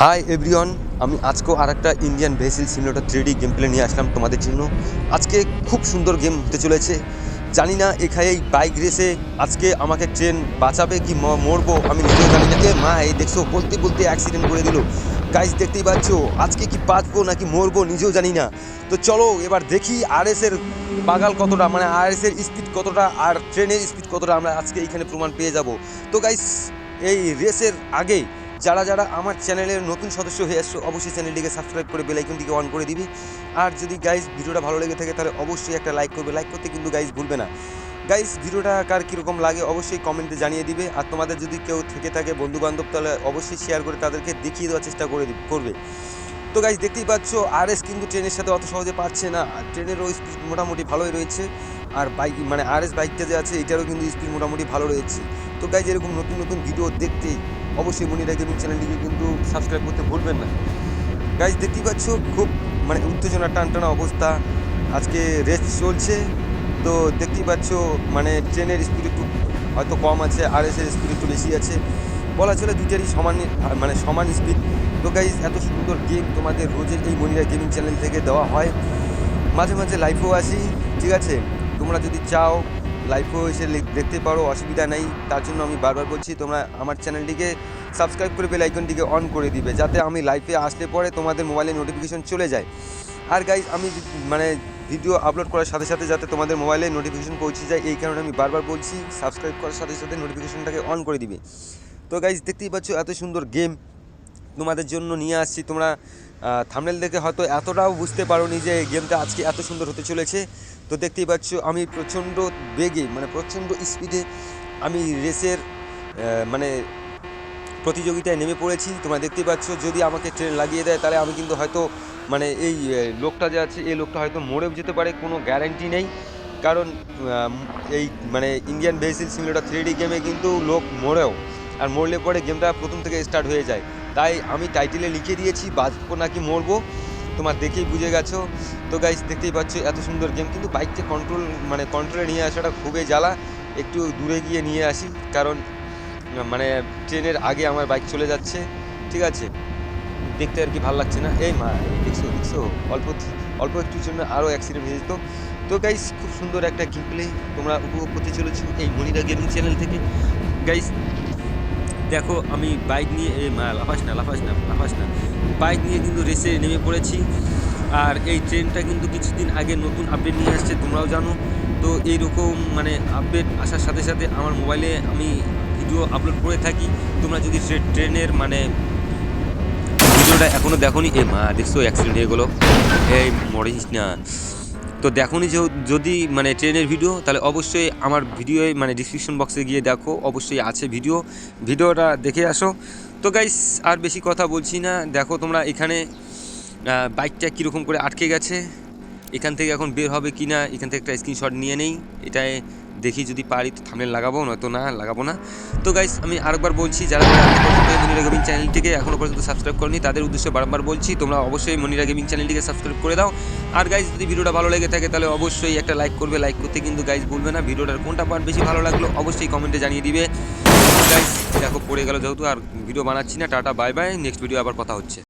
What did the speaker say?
Hi everyone আমি আজকেও আর একটা Indian vehicle simulator three D game play নিয়ে আসলাম তোমাদের জন্য। আজকে খুব সুন্দর গেম হতে চলেছে। জানি না এখানে এই বাইক রেসে আজকে আমাকে ট্রেন বাঁচাবে কি মরবো, আমি নিজেও জানি না। এ মা, এই দেখছ, বলতে বলতে অ্যাক্সিডেন্ট করে দিল। গাইজ দেখতেই পাচ্ছ, আজকে কি বাঁচবো নাকি মরবো নিজেও জানি না। তো চলো, এবার দেখি আর এর বাগাল কতটা মানে আর এর স্পিড কতটা আর ট্রেনের স্পিড কতটা আমরা আজকে এইখানে প্রমাণ পেয়ে যাব। তো গাইস এই রেসের আগে যারা যারা আমার চ্যানেলের নতুন সদস্য হয়ে আসছো, অবশ্যই চ্যানেলটিকে সাবস্ক্রাইব করে বেলাইকনটিকে অন করে দিবি। আর যদি গাইজ ভিডিওটা ভালো লেগে থাকে, তাহলে অবশ্যই একটা লাইক করবে। লাইক করতে কিন্তু গাইজ ভুলবে না। গাইজ ভিডিওটা কার কীরকম লাগে অবশ্যই কমেন্টে জানিয়ে দিবে। আর তোমাদের যদি কেউ থেকে থাকে বন্ধু বান্ধব তাহলে অবশ্যই শেয়ার করে তাদেরকে দেখিয়ে দেওয়ার চেষ্টা করে করবে। তো গাইজ দেখতেই পাচ্ছ আর এস কিন্তু ট্রেনের সাথে অত সহজে পাচ্ছে না। আর ট্রেনেরও স্পিড মোটামুটি ভালোই রয়েছে। আর বাইক মানে আর এস বাইকটা যে আছে, এটারও কিন্তু স্পিড মোটামুটি ভালো রয়েছে। তো গাইজ এরকম নতুন নতুন ভিডিও দেখতে অবশ্যই মনিরা গেমিং চ্যানেলটিকে কিন্তু সাবস্ক্রাইব করতে ভুলবেন না। গাইজ দেখতেই পাচ্ছ, খুব মানে উত্তেজনা টান টানা অবস্থা। আজকে রেস চলছে। তো দেখতেই পাচ্ছ মানে ট্রেনের স্পিড একটু হয়তো কম আছে আর এসের স্পিড একটু বেশি আছে। বলা চলে দুইটারই সমান মানে সমান স্পিড তো গাইজ এত সুন্দর গেম তোমাদের রোজের এই মনিরা গেমিং চ্যানেল থেকে দেওয়া হয়। মাঝে মাঝে লাইভেও আসি, ঠিক আছে? তোমরা যদি চাও লাইভেও এসে দেখতে পারো, অসুবিধা নেই। তার জন্য আমি বারবার বলছি, তোমরা আমার চ্যানেলটিকে সাবস্ক্রাইব করে বেল আইকনটিকে অন করে দিবে, যাতে আমি লাইভে আসলে পরে তোমাদের মোবাইলে নোটিফিকেশন চলে যায়। আর গাইজ আমি মানে ভিডিও আপলোড করার সাথে সাথে যাতে তোমাদের মোবাইলে নোটিফিকেশন পৌঁছে যায়, এই কারণে আমি বারবার বলছি সাবস্ক্রাইব করার সাথে সাথে নোটিফিকেশনটাকে অন করে দিবে। তো গাইজ দেখতেই পাচ্ছ এত সুন্দর গেম তোমাদের জন্য নিয়ে আসছি। তোমরা থামনেল দেখে হয়তো এতটাও বুঝতে পারোনি যে গেমটা আজকে এত সুন্দর হতে চলেছে। তো দেখতেই পাচ্ছ, আমি প্রচণ্ড বেগে মানে প্রচণ্ড স্পিডে আমি রেসের মানে প্রতিযোগিতায় নেমে পড়েছি। তোমরা দেখতেই পাচ্ছ, যদি আমাকে ট্রেন লাগিয়ে দেয়, তাহলে আমি কিন্তু হয়তো মানে এই লোকটা যে আছে, এই লোকটা হয়তো মরেও যেতে পারে, কোনো গ্যারান্টি নেই। কারণ এই মানে Indian vehicle simulator three D গেমে কিন্তু লোক মরেও, আর মরলে পরে গেমটা প্রথম থেকে স্টার্ট হয়ে যায়। তাই আমি টাইটেলে লিখে দিয়েছি, বাঁচবো নাকি মরবো? তোমার দেখেই বুঝে গেছো। তো গাইস দেখতেই পাচ্ছ, এত সুন্দর গেম কিন্তু বাইককে কন্ট্রোল মানে কন্ট্রোলে নিয়ে আসাটা খুবই জ্বালা। একটু দূরে গিয়ে নিয়ে আসি, কারণ মানে ট্রেনের আগে আমার বাইক চলে যাচ্ছে, ঠিক আছে? দেখতে আর কি ভালো লাগছে না। এই মা দেখছ দেখছ? অল্প অল্প একটুর জন্য আরও অ্যাক্সিডেন্ট হয়ে যেত। তো গাইস খুব সুন্দর একটা গেম প্লে তোমরা উপভোগ করতে চলেছো এই মনিরা গেমিং চ্যানেল থেকে। গাইস দেখো, আমি বাইক নিয়ে লাফাস না লাফাস না লাফাস না। বাইক নিয়ে কিন্তু রেসে নেমে পড়েছি। আর এই ট্রেনটা কিন্তু কিছুদিন আগে নতুন আপডেট নিয়ে আসছে, তোমরাও জানো। তো এইরকম মানে আপডেট আসার সাথে সাথে আমার মোবাইলে আমি ভিডিও আপলোড করে থাকি। তোমরা যদি ট্রে- ট্রেনের মানে ভিডিওটা এখনও দেখো নি এ, মা, দেখছ অ্যাক্সিডেন্ট হয়ে গেলো। এই, মরিস না। তো দেখোনি যদি মানে ট্রেনের ভিডিও তাহলে অবশ্যই আমার ভিডিওয়ে মানে ডিসক্রিপশন বক্সে গিয়ে দেখো, অবশ্যই আছে ভিডিও ভিডিওটা দেখে আসো। তো গাইস আর বেশি কথা বলছি না। দেখো তোমরা এখানে বাইকটা কীরকম করে আটকে গেছে, এখান থেকে এখন বের হবে কি না এখান থেকে একটা স্ক্রিনশট নিয়ে নেই। এটাই দেখি যদি পারি তো থামনেল লাগাবো, নয়তো না, লাগাবো না। তো গাইস আমি আরেকবার বলছি, যারা মনিরা গেমিং চ্যানেলটিকে এখনও পর্যন্ত সাবস্ক্রাইব করেনি, তাদের উদ্দেশ্যে বারবার বলছি, তোমরা অবশ্যই মনিরা গেমিং চ্যানেলটিকে সাবস্ক্রাইব করে দাও। আর গাইজ যদি ভিডিওটা ভালো লেগে থাকে, তাহলে অবশ্যই একটা লাইক করবে। লাইক করতে কিন্তু গাইজ ভুলবে না। ভিডিওটার কোনটা পার্ট বেশি ভালো লাগল, অবশ্যই কমেন্টে জানিয়ে দিবে। গাইজ দেখো, পড়ে গেল যেহেতু, আর ভিডিও বানাচ্ছি না। Tata bye bye next video আবার কথা হচ্ছে।